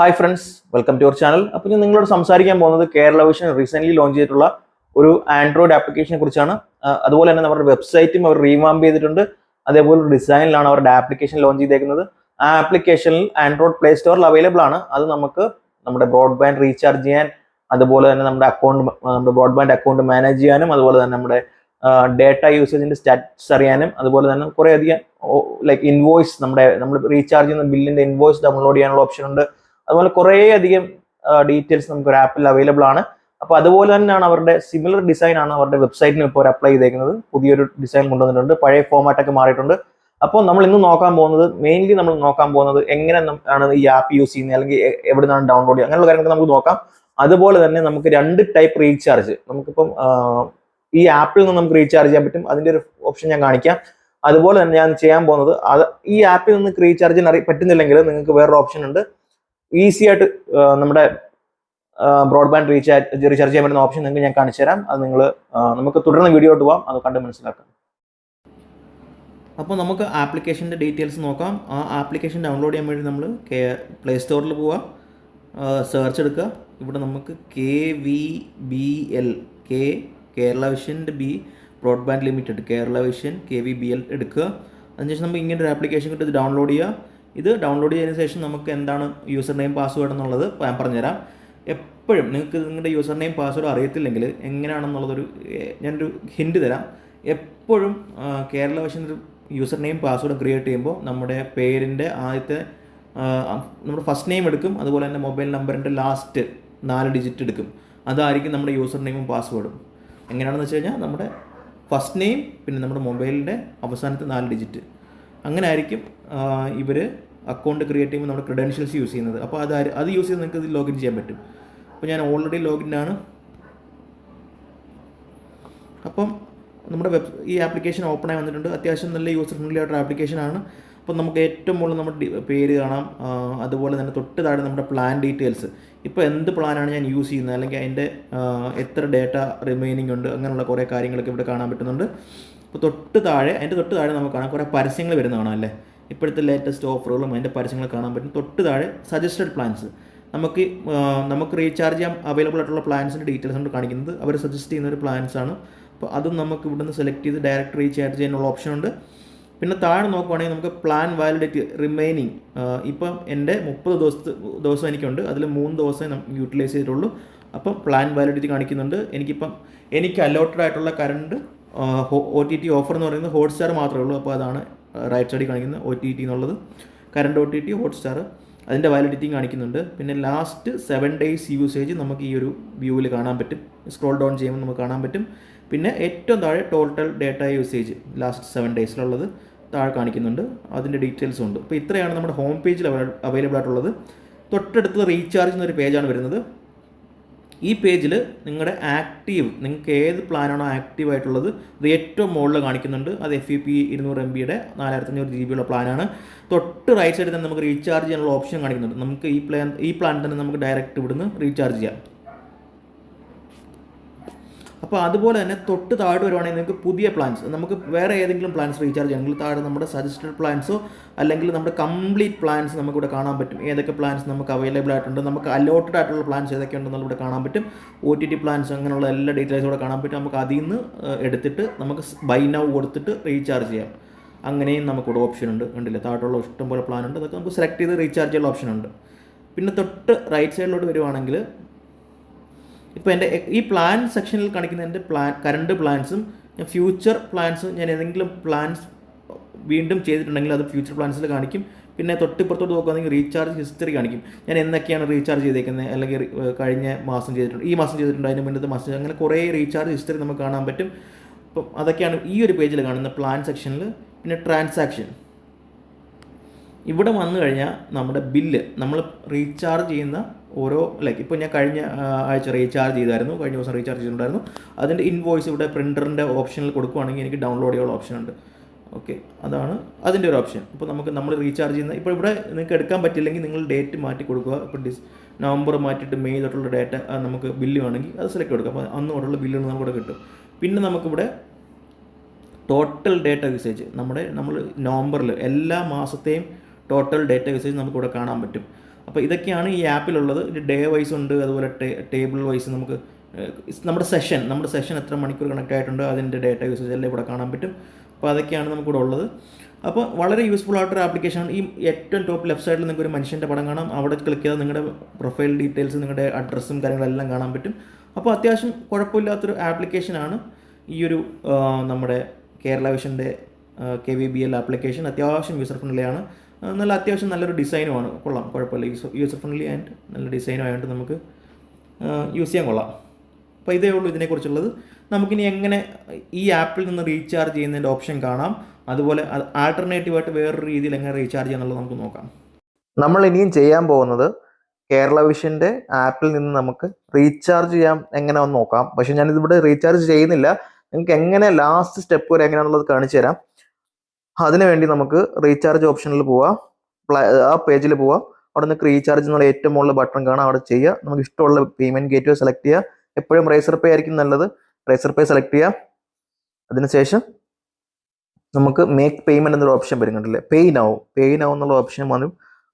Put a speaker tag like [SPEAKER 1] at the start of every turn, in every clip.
[SPEAKER 1] Hi friends welcome to your channel അപ്പോൾ ഞാൻ നിങ്ങളോട് സംസാരിക്കാൻ പോകുന്നത് കേരള വിഷൻ റീസെന്റ്ലി ലോഞ്ച് ചെയ്തിട്ടുള്ള ഒരു ആൻഡ്രോയിഡ് ആപ്ലിക്കേഷനെ കുറിച്ചാണ്. അതുപോലെ തന്നെ നമ്മുടെ വെബ്സൈറ്റും അവർ റീവാമ്പ് ചെയ്തിട്ടുണ്ട്. അതേപോലെ ഡിസൈനിലാണ് അവരുടെ ആപ്ലിക്കേഷൻ ലോഞ്ച് ചെയ്തേക്കുന്നത്. ആ ആപ്ലിക്കേഷനിൽ ആൻഡ്രോയിഡ് പ്ലേ സ്റ്റോറിൽ അവൈലബിൾ ആണ്. അത് നമുക്ക് നമ്മുടെ ബ്രോഡ്ബാൻഡ് റീചാർജ് ചെയ്യാൻ അതുപോലെ തന്നെ നമ്മുടെ അക്കൗണ്ട് നമ്മുടെ ബ്രോഡ്ബാൻഡ് അക്കൗണ്ട് മാനേജ് ചെയ്യാനും അതുപോലെ തന്നെ നമ്മുടെ ഡേറ്റ യൂസേജിന്റെ സ്റ്റാറ്റസ് അറിയാനും അതുപോലെ തന്നെ കുറേ അധികം ലൈക്ക് ഇൻവോയ്സ് നമ്മുടെ നമ്മൾ റീചാർജ് ചെയ്യുന്ന ബില്ലിന്റെ ഇൻവോയ്സ് ഡൗൺലോഡ് ചെയ്യാനുള്ള ഓപ്ഷൻ ഉണ്ട്. അതുപോലെ കുറേ അധികം ഡീറ്റെയിൽസ് നമുക്ക് ഒരു ആപ്പിൽ അവൈലബിൾ ആണ്. അപ്പോൾ അതുപോലെ തന്നെയാണ് അവരുടെ സിമിലർ ഡിസൈൻ ആണ് അവരുടെ വെബ്സൈറ്റിന് ഇപ്പോൾ അവർ അപ്ലൈ ചെയ്തേക്കുന്നത്. പുതിയൊരു ഡിസൈൻ കൊണ്ടുവന്നിട്ടുണ്ട്. പഴയ ഫോമാറ്റ് ഒക്കെ മാറിയിട്ടുണ്ട്. അപ്പോൾ നമ്മൾ ഇന്ന് നോക്കാൻ പോകുന്നത് മെയിൻലി നമ്മൾ നോക്കാൻ പോകുന്നത് എങ്ങനെ ആണ് ഈ ആപ്പ് യൂസ് ചെയ്യുന്നത് അല്ലെങ്കിൽ എവിടെ നിന്നാണ് ഡൗൺലോഡ് ചെയ്യുക അങ്ങനെയുള്ള കാര്യങ്ങൾ നമുക്ക് നോക്കാം. അതുപോലെ തന്നെ നമുക്ക് രണ്ട് ടൈപ്പ് റീചാർജ് നമുക്കിപ്പം ഈ ആപ്പിൽ നിന്ന് നമുക്ക് റീചാർജ് ചെയ്യാൻ പറ്റും. അതിന്റെ ഒരു ഓപ്ഷൻ ഞാൻ കാണിക്കാം. അതുപോലെ തന്നെ ഞാൻ ചെയ്യാൻ പോകുന്നത് ഈ ആപ്പിൽ നിന്ന് റീചാർജ് പറ്റുന്നില്ലെങ്കിൽ നിങ്ങൾക്ക് വേറൊരു ഓപ്ഷൻ ഉണ്ട്. ഈസി ആയിട്ട് നമ്മുടെ ബ്രോഡ്ബാൻഡ് റീചാർജ് റീചാർജ് ചെയ്യാൻ പറ്റുന്ന ഓപ്ഷൻ നിങ്ങൾക്ക് ഞാൻ കാണിച്ചു തരാം. അത് നിങ്ങൾ നമുക്ക് തുടർന്ന് വീഡിയോട്ട് പോകാം അത് കണ്ട് മനസ്സിലാക്കാം. അപ്പോൾ നമുക്ക് ആപ്ലിക്കേഷന്റെ ഡീറ്റെയിൽസ് നോക്കാം. ആ ആപ്ലിക്കേഷൻ ഡൗൺലോഡ് ചെയ്യാൻ വേണ്ടി നമ്മൾ കെ പ്ലേ സ്റ്റോറിൽ പോവാം. സെർച്ച് എടുക്കുക. ഇവിടെ നമുക്ക് K V B L Kerala Kerala വിഷന്റെ B broadband limited Kerala vision K V B L എടുക്കുക. അതിനുശേഷം നമുക്ക് ഇങ്ങനെ ഒരു ആപ്ലിക്കേഷൻ കിട്ടും ഡൗൺലോഡ് ചെയ്യുക. ഇത് ഡൗൺലോഡ് ചെയ്തതിന് ശേഷം നമുക്ക് എന്താണ് യൂസർ നെയിം പാസ്വേഡ് എന്നുള്ളത് ഞാൻ പറഞ്ഞുതരാം. എപ്പോഴും നിങ്ങൾക്ക് നിങ്ങളുടെ യൂസർ നെയിം പാസ്വേഡ് അറിയത്തില്ലെങ്കിൽ എങ്ങനെയാണെന്നുള്ളതൊരു ഞാനൊരു ഹിൻഡ് തരാം. എപ്പോഴും കേരള വശം യൂസർ നെയിം പാസ്വേഡ് ക്രിയേറ്റ് ചെയ്യുമ്പോൾ നമ്മുടെ പേരിന്റെ ആദ്യത്തെ നമ്മുടെ ഫസ്റ്റ് നെയിം എടുക്കും. അതുപോലെ തന്നെ മൊബൈൽ നമ്പറിന്റെ ലാസ്റ്റ് നാല് ഡിജിറ്റ് എടുക്കും. അതായിരിക്കും നമ്മുടെ യൂസർ നെയിമും പാസ്വേഡും എങ്ങനെയാണെന്ന് വെച്ച് കഴിഞ്ഞാൽ നമ്മുടെ ഫസ്റ്റ് നെയിം പിന്നെ നമ്മുടെ മൊബൈലിന്റെ അവസാനത്തെ നാല് ഡിജിറ്റ് അങ്ങനെ ആയിരിക്കും ഇവർ അക്കൗണ്ട് ക്രിയേറ്റ് ചെയ്യുമ്പോൾ നമ്മുടെ ക്രെഡൻഷ്യൽസ് യൂസ് ചെയ്യുന്നത്. അപ്പോൾ അത് അത് യൂസ് ചെയ്ത് നിങ്ങൾക്ക് ഇത് ലോഗിൻ ചെയ്യാൻ പറ്റും. അപ്പോൾ ഞാൻ ഓൾറെഡി ലോഗിൻ ആണ്. അപ്പം നമ്മുടെ വെബ് ഈ ആപ്ലിക്കേഷൻ ഓപ്പൺ ആയി വന്നിട്ടുണ്ട്. അത്യാവശ്യം നല്ല യൂസർ ഫ്രണ്ട്ലി ആയിട്ടുള്ള ആപ്ലിക്കേഷൻ ആണ്. അപ്പം നമുക്ക് ഏറ്റവും മുകളിൽ നമ്മുടെ പേര് കാണാം. അതുപോലെ തന്നെ തൊട്ട് താഴെ നമ്മുടെ പ്ലാൻ ഡീറ്റെയിൽസ് ഇപ്പോൾ എന്ത് പ്ലാനാണ് ഞാൻ യൂസ് ചെയ്യുന്നത്? അല്ലെങ്കിൽ അതിന്റെ എത്ര ഡേറ്റ റിമൈനിങ് ഉണ്ട്? അങ്ങനെയുള്ള കുറേ കാര്യങ്ങളൊക്കെ ഇവിടെ കാണാൻ പറ്റുന്നുണ്ട്. അപ്പോൾ തൊട്ട് താഴെ അതിന്റെ തൊട്ട് താഴെ നമുക്ക് കാണാം കുറേ പരസ്യങ്ങൾ വരുന്ന കാണാം അല്ലേ? ഇപ്പോഴത്തെ ലേറ്റസ്റ്റ് ഓഫറുകളും അതിന്റെ പരസ്യങ്ങൾ കാണാൻ പറ്റും. തൊട്ട് താഴെ സജസ്റ്റഡ് പ്ലാൻസ് നമുക്ക് നമുക്ക് റീചാർജ് ചെയ്യാൻ അവൈലബിൾ ആയിട്ടുള്ള പ്ലാൻസിന്റെ ഡീറ്റെയിൽസ് ആണ് കാണിക്കുന്നത്. അവർ സജസ്റ്റ് ചെയ്യുന്ന ഒരു പ്ലാൻസ് ആണ്. അപ്പോൾ അതും നമുക്ക് ഇവിടുന്ന് സെലക്ട് ചെയ്ത് ഡയറക്റ്റ് റീചാർജ് ചെയ്യാനുള്ള ഓപ്ഷൻ ഉണ്ട്. പിന്നെ താഴെ നോക്കുവാണെങ്കിൽ നമുക്ക് പ്ലാൻ വാലിഡിറ്റി റിമൈനിങ് ഇപ്പം എന്റെ മുപ്പത് ദിവസത്തെ ദിവസം എനിക്കുണ്ട്. അതിൽ മൂന്ന് ദിവസമേ നമുക്ക് യൂട്ടിലൈസ് ചെയ്തിട്ടുള്ളൂ. അപ്പം പ്ലാൻ വാലിഡിറ്റി കാണിക്കുന്നുണ്ട്. എനിക്കിപ്പം എനിക്ക് അലോട്ടഡ് ആയിട്ടുള്ള current O T T offer എന്ന് പറയുന്നത് ഹോട്ട്സ്റ്റാർ മാത്രമേ ഉള്ളൂ. അപ്പോൾ അതാണ് റൈറ്റ് സൈഡിൽ കാണിക്കുന്നത് ഒ ടി ടി എന്നുള്ളത്. Current O T T Hotstar അതിന്റെ വാലിഡിറ്റിയും കാണിക്കുന്നുണ്ട്. പിന്നെ ലാസ്റ്റ് സെവൻ ഡേയ്സ് യൂസേജ് നമുക്ക് ഈ ഒരു വ്യൂവിൽ കാണാൻ പറ്റും. സ്ക്രോൾ ഡൗൺ ചെയ്യുമ്പോൾ നമുക്ക് കാണാൻ പറ്റും. പിന്നെ ഏറ്റവും താഴെ total data usage last seven ഡേയ്സിലുള്ളത് താഴെ കാണിക്കുന്നുണ്ട്. അതിന്റെ ഡീറ്റെയിൽസും ഉണ്ട്. അപ്പോൾ ഇത്രയാണ് നമ്മുടെ ഹോം പേജിൽ അവൈലബിൾ ആയിട്ടുള്ളത്. തൊട്ടടുത്ത് റീചാർജ് എന്നൊരു പേജാണ് വരുന്നത്. ഈ പേജിൽ നിങ്ങളുടെ ആക്റ്റീവ് നിങ്ങൾക്ക് ഏത് പ്ലാനാണോ ആക്റ്റീവ് ആയിട്ടുള്ളത് ഇത് ഏറ്റവും മുകളിൽ കാണിക്കുന്നുണ്ട്. അത് എഫ് ഇ പി ഇരുന്നൂറ് എം ബിയുടെ നാലായിരത്തി അഞ്ഞൂറ് ജി ബിയുള്ള പ്ലാനാണ്. തൊട്ട് റൈറ്റ് സൈഡിൽ തന്നെ നമുക്ക് റീചാർജ് ചെയ്യാനുള്ള ഓപ്ഷൻ കാണിക്കുന്നുണ്ട്. നമുക്ക് ഈ പ്ലാൻ ഈ പ്ലാൻ തന്നെ നമുക്ക് ഡയറക്റ്റ് ഇവിടുന്ന് റീചാർജ് ചെയ്യാം. അപ്പോൾ അതുപോലെ തന്നെ തൊട്ട് താഴെ വരുവാണെങ്കിൽ നിങ്ങൾക്ക് പുതിയ പ്ലാൻസ് നമുക്ക് വേറെ ഏതെങ്കിലും പ്ലാൻസ് റീചാർജ് ചെയ്യണമെങ്കിൽ താഴെ നമ്മുടെ സജസ്റ്റഡ് പ്ലാൻസോ അല്ലെങ്കിൽ നമ്മുടെ കംപ്ലീറ്റ് പ്ലാൻസ് നമുക്കിവിടെ കാണാൻ പറ്റും. ഏതൊക്കെ പ്ലാൻസ് നമുക്ക് അവൈലബിൾ ആയിട്ടുണ്ട് നമുക്ക് അലോട്ടഡ് ആയിട്ടുള്ള പ്ലാൻസ് ഏതൊക്കെ ഉണ്ടെന്നുള്ള ഇവിടെ കാണാൻ പറ്റും. ഒ ടി ടി പ്ലാൻസ് അങ്ങനെയുള്ള എല്ലാ ഡീറ്റെയിൽസും ഇവിടെ കാണാൻ പറ്റും. നമുക്ക് അതിൽ നിന്ന് എടുത്തിട്ട് നമുക്ക് ബൈ നൗ കൊടുത്തിട്ട് റീചാർജ് ചെയ്യാം. അങ്ങനെയും നമുക്കിവിടെ ഓപ്ഷൻ ഉണ്ട്. കണ്ടില്ല? താഴോട്ടുള്ള ഇഷ്ടംപോലെ പ്ലാൻ ഉണ്ട്. അതൊക്കെ നമുക്ക് സെലക്ട് ചെയ്ത് റീചാർജ് ചെയ്യാനുള്ള ഓപ്ഷൻ ഉണ്ട്. പിന്നെ തൊട്ട് റൈറ്റ് സൈഡിലോട്ട് വരുവാണെങ്കിൽ ഇപ്പോൾ എന്റെ ഈ പ്ലാൻ സെക്ഷനിൽ കാണിക്കുന്ന എന്റെ പ്ലാൻ കറണ്ട് പ്ലാൻസും ഞാൻ ഫ്യൂച്ചർ പ്ലാൻസും ഞാൻ ഏതെങ്കിലും പ്ലാൻസ് വീണ്ടും ചെയ്തിട്ടുണ്ടെങ്കിൽ അത് ഫ്യൂച്ചർ പ്ലാൻസിൽ കാണിക്കും. പിന്നെ തൊട്ടിപ്പുറത്തോട്ട് നോക്കുകയാണെങ്കിൽ റീചാർജ് ഹിസ്റ്ററി കാണിക്കും. ഞാൻ എന്നൊക്കെയാണ് റീചാർജ് ചെയ്തേക്കുന്നത്? അല്ലെങ്കിൽ കഴിഞ്ഞ മാസം ചെയ്തിട്ടുണ്ട്. ഈ മാസം ചെയ്തിട്ടുണ്ട്. അതിന് മുന്നത്തെ മാസം അങ്ങനെ കുറേ റീചാർജ് ഹിസ്റ്ററി നമുക്ക് കാണാൻ പറ്റും. അപ്പം അതൊക്കെയാണ് ഈ ഒരു പേജിൽ കാണുന്ന പ്ലാൻ സെക്ഷനിൽ പിന്നെ ട്രാൻസാക്ഷൻ ഇവിടെ വന്നു കഴിഞ്ഞാൽ നമ്മുടെ ബില്ല് നമ്മൾ റീചാർജ് ചെയ്യുന്ന ഓരോ ലൈക്ക് ഇപ്പോൾ ഞാൻ കഴിഞ്ഞ ആഴ്ച റീചാർജ് ചെയ്തായിരുന്നു കഴിഞ്ഞ ദിവസം റീചാർജ് ചെയ്തിട്ടുണ്ടായിരുന്നു. അതിന്റെ ഇൻവോയ്സ് ഇവിടെ പ്രിന്ററിന്റെ ഓപ്ഷനിൽ കൊടുക്കുവാണെങ്കിൽ എനിക്ക് ഡൗൺലോഡ് ചെയ്യാനുള്ള ഓപ്ഷൻ ഉണ്ട്. ഓക്കെ അതാണ് അതിന്റെ ഒരു ഓപ്ഷൻ ഇപ്പോൾ നമുക്ക് നമ്മൾ റീചാർജ് ചെയ്യുന്ന ഇപ്പോൾ ഇവിടെ നിങ്ങൾക്ക് എടുക്കാൻ പറ്റില്ലെങ്കിൽ നിങ്ങൾ ഡേറ്റ് മാറ്റി കൊടുക്കുക. ഇപ്പോൾ ഡിസ് നവംബർ മാറ്റിയിട്ട് മെയ് തൊട്ടുള്ള ഡേറ്റ നമുക്ക് ബില്ല് വേണമെങ്കിൽ അത് സെലക്ട് കൊടുക്കുക അപ്പോൾ അന്ന് തൊട്ടുള്ള ബില്ല് നമുക്കിവിടെ കിട്ടും. പിന്നെ നമുക്കിവിടെ ടോട്ടൽ ഡേറ്റ യൂസേജ് നമ്മുടെ നമ്മൾ നവംബറിൽ എല്ലാ മാസത്തെയും ടോട്ടൽ ഡേറ്റ യൂസേജ് നമുക്കിവിടെ കാണാൻ പറ്റും. അപ്പോൾ ഇതൊക്കെയാണ് ഈ ആപ്പിലുള്ളത്. ഡേ വൈസ് ഉണ്ട് അതുപോലെ ടേബിൾ വൈസ് നമുക്ക് നമ്മുടെ സെഷൻ നമ്മുടെ സെഷൻ എത്ര മണിക്കൂർ കണക്ട് ആയിട്ടുണ്ട് അതിന്റെ ഡേറ്റ യൂസേജ് എല്ലാം ഇവിടെ കാണാൻ പറ്റും. അപ്പോൾ അതൊക്കെയാണ് നമുക്കിവിടെ ഉള്ളത്. അപ്പോൾ വളരെ യൂസ്ഫുൾ ആയിട്ടൊരു ആപ്ലിക്കേഷനാണ് ഈ ഏറ്റവും ടോപ്പ് ലെഫ്റ്റ് സൈഡിൽ നിങ്ങൾക്ക് ഒരു മനുഷ്യന്റെ പടം കാണാം. അവിടെ ക്ലിക്ക് ചെയ്താൽ നിങ്ങളുടെ പ്രൊഫൈൽ ഡീറ്റെയിൽസ് നിങ്ങളുടെ അഡ്രസ്സും കാര്യങ്ങളെല്ലാം കാണാൻ പറ്റും. അപ്പോൾ അത്യാവശ്യം കുഴപ്പമില്ലാത്തൊരു ആപ്ലിക്കേഷനാണ് ഈ ഒരു നമ്മുടെ Kerala വിഷന്റെ K V B L application അത്യാവശ്യം യൂസർ ഫ്രണ്ട്ലിയാണ് നല്ല അത്യാവശ്യം നല്ലൊരു ഡിസൈനുമാണ്. കൊള്ളാം കുഴപ്പമില്ല. യൂസർ യൂസർ ഫ്രണ്ട്ലി ആൻഡ് നല്ല ഡിസൈനും ആയതുകൊണ്ട് നമുക്ക് യൂസ് ചെയ്യാൻ കൊള്ളാം. അപ്പോൾ ഇതേ ഉള്ളൂ ഇതിനെക്കുറിച്ചുള്ളത്. നമുക്കിനി എങ്ങനെ ഈ ആപ്പിൽ നിന്ന് റീചാർജ് ചെയ്യുന്നതിന്റെ ഓപ്ഷൻ കാണാം. അതുപോലെ ആൾട്ടർനേറ്റീവായിട്ട് വേറൊരു രീതിയിൽ എങ്ങനെ റീചാർജ് ചെയ്യാന്നുള്ളത് നമുക്ക് നോക്കാം.
[SPEAKER 2] നമ്മൾ ഇനിയും ചെയ്യാൻ പോകുന്നത് കേരള വിഷന്റെ ആപ്പിൽ നിന്ന് നമുക്ക് റീചാർജ് ചെയ്യാം എങ്ങനെ ഒന്ന് നോക്കാം. പക്ഷേ ഞാനിതിവിടെ റീചാർജ് ചെയ്യുന്നില്ല. നിങ്ങൾക്ക് എങ്ങനെ ലാസ്റ്റ് സ്റ്റെപ്പ് വരെ എങ്ങനെയാണുള്ളത് കാണിച്ചു തരാം. അതിനുവേണ്ടി നമുക്ക് റീചാർജ് ഓപ്ഷനിൽ പോവാം. ആ പേജിൽ പോവാം. അവിടെ നിന്ന് റീചാർജ് എന്നുള്ള ഏറ്റവും മുകളിൽ ബട്ടൺ കാണാം. അവിടെ ചെയ്യുക നമുക്ക് ഇഷ്ടമുള്ള പേയ്മെന്റ് ഗേറ്റ് വേ സെലക്ട് ചെയ്യുക എപ്പോഴും റേസർ പേ ആയിരിക്കും നല്ലത്. റേസർ പേ സെലക്ട് ചെയ്യുക അതിനുശേഷം നമുക്ക് മേക്ക് പേയ്മെന്റ് എന്നൊരു ഓപ്ഷൻ വരും കണ്ടില്ലേ പേ നൗ പേ നൗ എന്നുള്ള ഓപ്ഷൻ വന്നു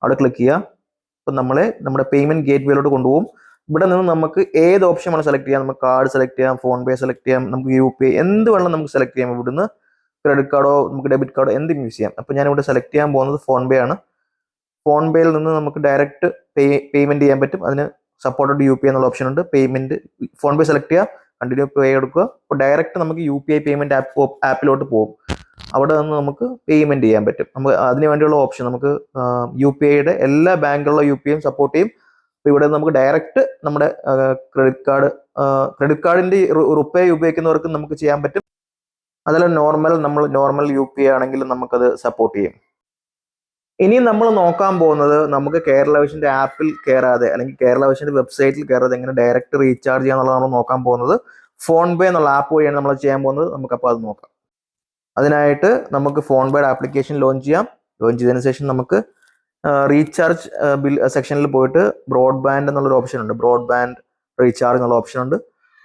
[SPEAKER 2] അവിടെ ക്ലിക്ക് ചെയ്യുക അപ്പം നമ്മളെ നമ്മുടെ പേയ്മെന്റ് ഗേറ്റ് വേയിലോട്ട് കൊണ്ടുപോകും. ഇവിടെ നിന്ന് നമുക്ക് ഏത് ഓപ്ഷൻ വേണം സെലക്ട് ചെയ്യാം. നമുക്ക് കാർഡ് സെലക്ട് ചെയ്യാം ഫോൺ പേ സെലക്ട് ചെയ്യാം നമുക്ക് യു പി ഐ എന്ത് വേണം നമുക്ക് സെലക്ട് ചെയ്യാം ഇവിടുന്ന്. ക്രെഡിറ്റ് കാർഡോ നമുക്ക് ഡെബിറ്റ് കാർഡോ എന്തും യൂസ് ചെയ്യാം. അപ്പോൾ ഞാനിവിടെ സെലക്ട് ചെയ്യാൻ പോകുന്നത് ഫോൺ പേ ആണ്. ഫോൺ പേയിൽ നിന്ന് നമുക്ക് ഡയറക്റ്റ് പേ പേയ്മെന്റ് ചെയ്യാൻ പറ്റും. അതിന് സപ്പോർട്ടഡ് യു പി എന്നുള്ള ഓപ്ഷൻ ഉണ്ട്. പേയ്മെന്റ് ഫോൺ പേ സെലക്ട് ചെയ്യുക കണ്ടിന്യൂ പേ എടുക്കുക. അപ്പോൾ ഡയറക്റ്റ് നമുക്ക് U P I payment app ആപ്പിലോട്ട് പോകും. അവിടെ നിന്ന് നമുക്ക് പേയ്മെന്റ് ചെയ്യാൻ പറ്റും. നമുക്ക് അതിന് വേണ്ടിയുള്ള ഓപ്ഷൻ നമുക്ക് യു പി ഐയുടെ എല്ലാ ബാങ്കിലുള്ള യു പി ഐയും സപ്പോർട്ട് ചെയ്യും. അപ്പോൾ ഇവിടെ നമുക്ക് ഡയറക്റ്റ് നമ്മുടെ ക്രെഡിറ്റ് കാർഡ് ക്രെഡിറ്റ് കാർഡിന്റെ റുപ്പേ ഉപയോഗിക്കുന്നവർക്ക് നമുക്ക് ചെയ്യാൻ പറ്റും. അതല്ല നോർമൽ നമ്മൾ നോർമൽ യു പി ആണെങ്കിൽ നമുക്കത് സപ്പോർട്ട് ചെയ്യും. ഇനി നമ്മൾ നോക്കാൻ പോകുന്നത് നമുക്ക് കേരള വിഷന്റെ ആപ്പിൽ കയറാതെ അല്ലെങ്കിൽ കേരള വിഷന്റെ വെബ്സൈറ്റിൽ കയറാതെ എങ്ങനെ ഡയറക്റ്റ് റീചാർജ് ചെയ്യാന്നുള്ളതാണ് നമ്മൾ നോക്കാൻ പോകുന്നത് ഫോൺ പേ എന്നുള്ള ആപ്പ് വഴിയാണ് നമ്മൾ ചെയ്യാൻ പോകുന്നത്. നമുക്കപ്പോൾ അത് നോക്കാം. അതിനായിട്ട് നമുക്ക് ഫോൺ പേയുടെ ആപ്ലിക്കേഷൻ ലോഞ്ച് ചെയ്യാം. ലോഞ്ച് ചെയ്തതിന് ശേഷം നമുക്ക് റീചാർജ് ബിൽ സെക്ഷനിൽ പോയിട്ട് ബ്രോഡ്ബാൻഡ് എന്നുള്ളൊരു ഓപ്ഷൻ ഉണ്ട്. ബ്രോഡ്ബാൻഡ് റീചാർജ് എന്നുള്ള ഓപ്ഷൻ ഉണ്ട്.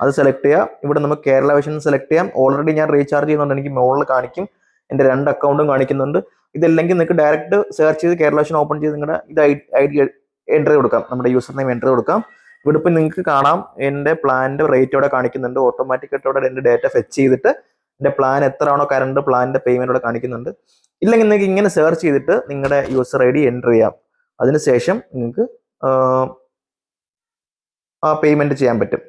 [SPEAKER 2] അത് സെലക്ട് ചെയ്യാം. ഇവിടെ നമുക്ക് കേരള വിഷൻ സെലക്ട് ചെയ്യാം. ഓൾറെഡി ഞാൻ റീചാർജ് ചെയ്യുന്നുണ്ട്. എനിക്ക് മുകളിൽ കാണിക്കും. എന്റെ രണ്ട് അക്കൗണ്ടും കാണിക്കുന്നുണ്ട്. ഇതല്ലെങ്കിൽ നിങ്ങൾക്ക് ഡയറക്റ്റ് സെർച്ച് ചെയ്ത് കേരള വിഷൻ ഓപ്പൺ ചെയ്ത് നിങ്ങളുടെ ഇത് ഐ ഡി എൻട്രി കൊടുക്കാം. നമ്മുടെ യൂസർ നെയിം എൻട്രി കൊടുക്കാം. ഇവിടെ ഇപ്പം നിങ്ങൾക്ക് കാണാം. എന്റെ പ്ലാനിന്റെ റേറ്റ് അവിടെ കാണിക്കുന്നുണ്ട്. ഓട്ടോമാറ്റിക് ആയിട്ട് അവിടെ എന്റെ ഡേറ്റ ഫെച്ച് ചെയ്തിട്ട് എന്റെ പ്ലാൻ എത്ര ആണോ കറണ്ട് പ്ലാനിന്റെ പേയ്മെന്റ് ഇവിടെ കാണിക്കുന്നുണ്ട്. ഇല്ലെങ്കിൽ നിങ്ങൾക്ക് ഇങ്ങനെ സെർച്ച് ചെയ്തിട്ട് നിങ്ങളുടെ യൂസർ ഐ ഡി എന്റർ ചെയ്യാം. അതിനുശേഷം നിങ്ങൾക്ക് ആ പേയ്മെന്റ് ചെയ്യാൻ പറ്റും.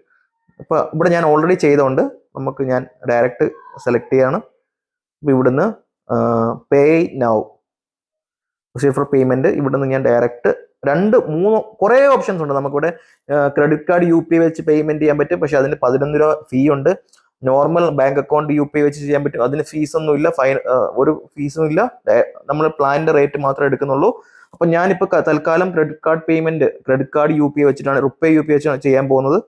[SPEAKER 2] അപ്പോൾ ഇവിടെ ഞാൻ ഓൾറെഡി ചെയ്തുകൊണ്ട് നമുക്ക് ഞാൻ ഡയറക്റ്റ് സെലക്ട് ചെയ്യാണ്. അപ്പോൾ ഇവിടുന്ന് pay now receive for payment ഇവിടുന്ന് ഞാൻ ഡയറക്റ്റ് രണ്ട് മൂന്ന് കുറേ ഓപ്ഷൻസ് ഉണ്ട്. നമുക്കിവിടെ ക്രെഡിറ്റ് കാർഡ് യു പി വെച്ച് പേയ്മെന്റ് ചെയ്യാൻ പറ്റും. പക്ഷേ അതിന് പതിനൊന്ന് രൂപ ഫീ ഉണ്ട്. Normal bank account U P വെച്ച് ചെയ്യാൻ പറ്റും. അതിന് ഫീസൊന്നും ഇല്ല. ഫൈൻ ഒരു ഫീസും ഇല്ല. നമ്മൾ പ്ലാനിന്റെ റേറ്റ് മാത്രമേ എടുക്കുന്നുള്ളൂ. അപ്പം ഞാനിപ്പോൾ തൽക്കാലം credit card payment credit card U P വെച്ചിട്ടാണ് റുപ്പേ യു പി വെച്ചാണ് ചെയ്യാൻ പോകുന്നത്.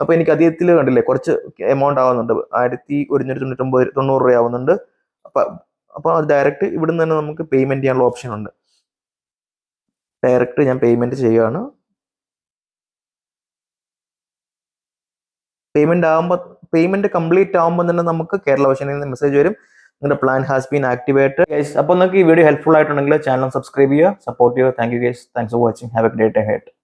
[SPEAKER 2] അപ്പൊ എനിക്ക് അദ്ദേഹത്തിൽ കണ്ടില്ലേ കുറച്ച് എമൗണ്ട് ആവുന്നുണ്ട്. ആയിരത്തി ഒരുന്നൂറ്റി തൊണ്ണൂറ്റൊമ്പത് തൊണ്ണൂറ് രൂപ ആവുന്നുണ്ട്. അപ്പൊ അപ്പൊ അത് ഡയറക്റ്റ് ഇവിടുന്ന് തന്നെ നമുക്ക് പേയ്മെന്റ് ചെയ്യാനുള്ള ഓപ്ഷൻ ഉണ്ട്. ഡയറക്റ്റ് ഞാൻ പേയ്മെന്റ് ചെയ്യുകയാണ് പേയ്മെന്റ് ആകുമ്പോൾ പേയ്മെന്റ് കംപ്ലീറ്റ് ആവുമ്പോൾ തന്നെ നമുക്ക് കേരള വശനിൽ നിന്ന് മെസ്സേജ് വരും. നിങ്ങളുടെ plan has been activated guys അപ്പോൾ നിങ്ങൾക്ക് ഈ വീഡിയോ ഹെൽപ്ഫുൾ ആയിട്ടുണ്ടെങ്കിൽ ചാനൽ സബ്സ്ക്രൈബ് ചെയ്യുക സപ്പോർട്ട് ചെയ്യുക. Thank you guys thanks for watching have a great head